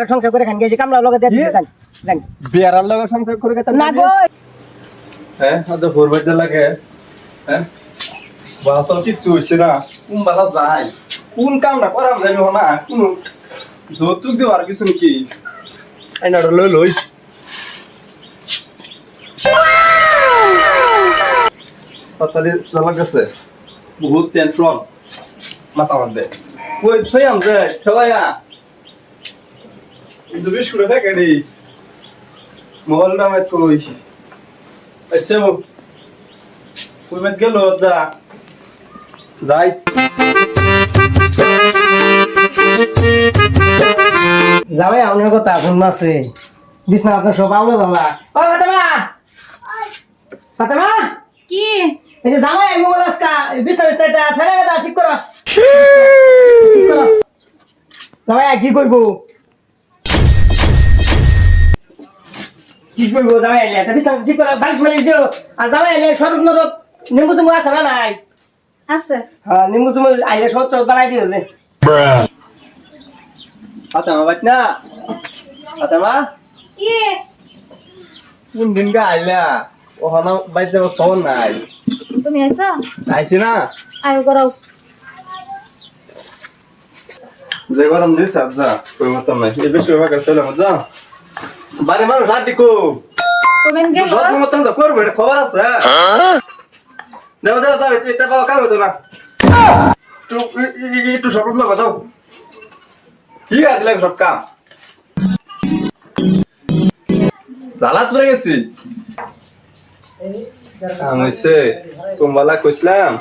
আনারা সংসার করে খান গেছে কামলা লগে দিয়ে দিছে জান লগে সংসার করে গেতাম না গো। হ্যাঁ আজ হরবার যা লাগে? হ্যাঁ? বাসল কিচ্ছু হইছে না। কোন বাসা যাই কোন কাম না করাম যাই না কোন যৌতুক দেওয়ার কিছু নাকি? আইনা লই লই। তাড়াতাড়ি জ্বালা গেছে বহুত টেনশন মাথা মধ্যে কই ছয় আম যে ঠেলাইয়া? কিন্তু বিস্কুট থাকে নি মোবাইলটা আমার কই এসে কই মেট গেল যা যাই। যাবে আপনার কথা ফোন মাসে বিছনা আপনার সব আলো দাদা ও ফাতেমা! ফাতেমা! কি? এই যে জামাই আমি বলে আজকা বিছনা বিছনাটা ছেড়ে গেদা ঠিক করো। ঠিক করো। জামাই কি করব? কি করব জামাই আইলে? তা বিছনা ঠিক করো বালিশ মালিশ দিও। আর জামাই আইলে সরব নরব নিম্বু চুম্বু আছে না নাই? আছে। হ্যাঁ নিম্বু চুম্বু আইলে সত্র বানাই দিও যে। ফাতেমা বাইত না ফাতেমা কি কোন দিন গা আইলা? ও হানা বাইত যাব নাই। তুমি আইছো? আইছি না। আয়ো করো যে গরম দিস যা কই মতন নাই। এই বেশি বাবা করতে হলো যা। বারে মানুষ হাঁটি কো কমেন গেল? মতন তো করবে খবর আছে দেব দেব দাও এটা বাবা কাম হতো না। একটু একটু সব লোক দাও কি আর দিলে সব কাম? জালাত পড়ে গেছি। কইছিলাম।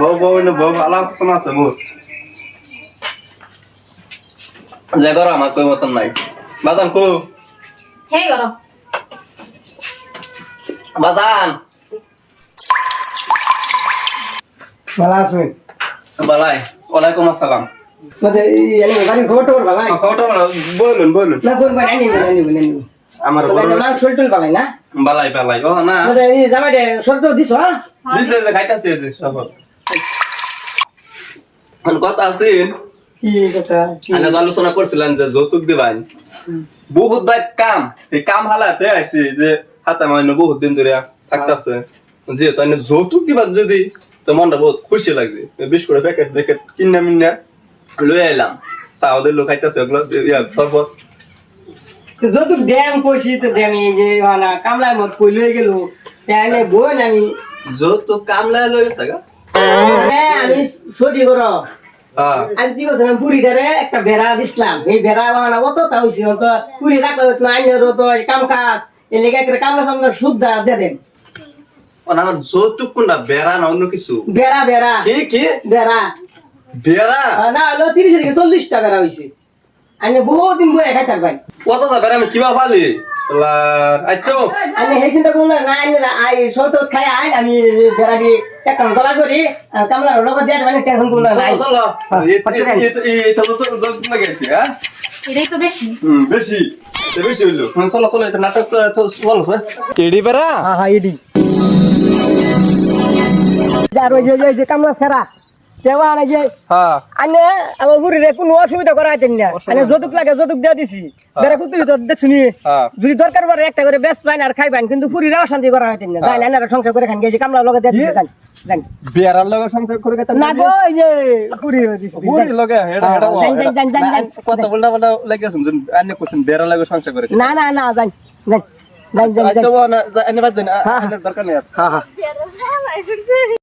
বউ বউ বউ আলাপ শোনা আছে মোর যে করো আমার কই মতন নাই। বাদাম কো। হে করো বাদাম। ভালো আছেন? বালাই ওয়ালাইকুম আসসালাম। মানে এই এনে খবর টবর ভালাই খবরটা বলুন বলুন। না বাড়ি আনি আনি আনি আমার বড় মাং শোল টোল বালাই না? বালাই বালাই। ও না। মানে এই জামাই দে শর্ট দিছ হ্যাঁ? দিছে যে খাইতাছে যে সব কথা আছেন? কি কথা? আলোচনা করছিলেন যে যৌতুক দিবাই বহুত ভাই কাম এই কাম হালাতে আইছে যে হাতে মাইনে বহুত দিন ধরে থাকতাছে। যেহেতু আইনে যৌতুক দিবা যদি তো মনটা বহুত খুশি লাগবে। বিশ করে প্যাকেট প্যাকেট কিনা মিনা লই আইলাম। চাউলের লোক খাইতাছে ওগুলো ইয়া শরবত। তো যতটুক ড্যাম কইছি তো ড্যাম এই যে না কামলার মত কই লই গেল। তাই বোন আমি। যৌতুক কামলা লই গেছে হ্যাঁ আমি ছুটি করো আজ কি করছিলাম পুরীটারে একটা বেড়া দিছিলাম। এই বেড়া বানানো কত তা হইছিল তো রাখতে হতো না আইনের তো কাম কাজ। এই লেগে একটা কামলা সামনে সুদ্ধা দিয়ে দেন। আমার যৌতুক কোনটা? বেড়া না অন্য কিছু? বেড়া বেড়া কি কি? বেড়া বেড়া না হলো তিরিশ থেকে চল্লিশটা বেড়া হয়েছে আমি বহুত দিন বয়ে খাইতাম ভাই কতটা বেড়া আমি কিবা পালি? লা আচ্ছা আমি সেই চিন্তা করলাম না আই ছোট খাই আই আমি বেড়া দিয়ে একটা গলা করি আর কামলার লগত দিয়ে মানে টেনশন করলাম না চলো চলো। হ্যাঁ, এটা তো তোর দোষ লাগাইছে হ্যাঁ? এটাই তো বেশি। হুম বেশি। বেশি হইল। চলো চলো এটা নাটক তো এত স্যার এডি বেড়া? হ্যাঁ হ্যাঁ এডি। আর ওই যে কামলা সেরা। দেওয়া আনে যে হ্যাঁ। আনে আমার বুড়িরে কোনো অসুবিধা করা হইতেন না আনে যতুক লাগে যতুক দিয়ে দিছি। বেড়া কুতুরি তো দেখছুনি হ্যাঁ। যদি দরকার পড়ে একটা করে বেশ পাইন আর খাইবেন কিন্তু পুরীরা অশান্তি করা হইতেন না। যাই না এনারা সংসার করে খান গেছে কামলা লগে দিয়ে দিছে জান জান। বেড়ার লগে সংসার করে গেতাম না গো এই যে পুরী দিছে বুড়ি লগে? হেডা হেডা হ্যাঁ, জান, জান, জান, জান, জান। কত বললা বললা লাগাইছেন যে আনে কোছেন বেড়া লগে সংসার করে না না না জান জান জান জান আচ্ছা না এনে বাদ হ্যাঁ, দরকার নেই হ্যাঁ হ্যাঁ।